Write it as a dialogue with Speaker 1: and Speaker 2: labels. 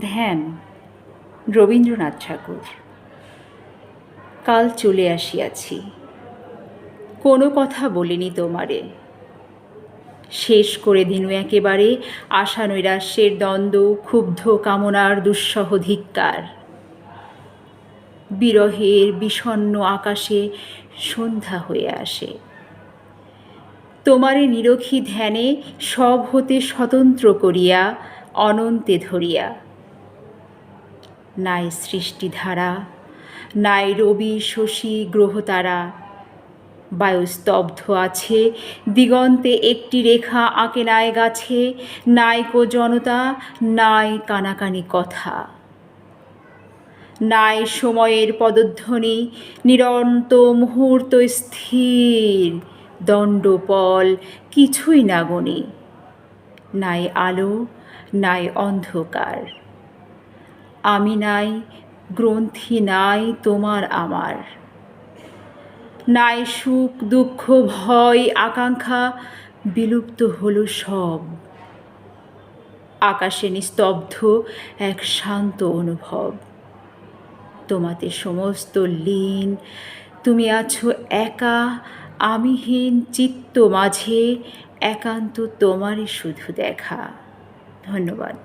Speaker 1: ধ্যান, রবীন্দ্রনাথ ঠাকুর। কাল চলে আসিয়াছি। কোনো কথা বলিনি তোমারে। শেষ করে দিনু একেবারে আশা নৈরাশ্যের দ্বন্দ্ব, ক্ষুব্ধ কামনার দুঃসহ ধিক্কার। বিরহের বিষণ্ন আকাশে সন্ধ্যা হয়ে আসে। তোমারে নিরখী ধ্যানে সব হতে স্বতন্ত্র করিয়া, অনন্তে ধরিয়া। নাই সৃষ্টিধারা, নাই রবি শশী গ্রহতারা বায়ুস্তব্ধ আছে, দিগন্তে একটি রেখা আঁকে নাই গাছে, নাই কো জনতা, নাই কানাকানি কথা। নাই সময়ের পদধ্বনি, নিরন্ত মুহূর্ত স্থির, দণ্ডপল কিছুই না গণি নাই আলো, নাই অন্ধকার। আমি নাই, গ্রন্থি নাই তোমার আমার। নাই সুখ, দুঃখ, ভয়, আকাঙ্ক্ষা, বিলুপ্ত হলো সব। আকাশে নিস্তব্ধ এক শান্ত অনুভব। তোমাতে সমস্ত লীন, তুমি আছো একা, আমিহীন, চিত্ত মাঝে, একান্ত তোমারই শুধু দেখা। ধন্যবাদ।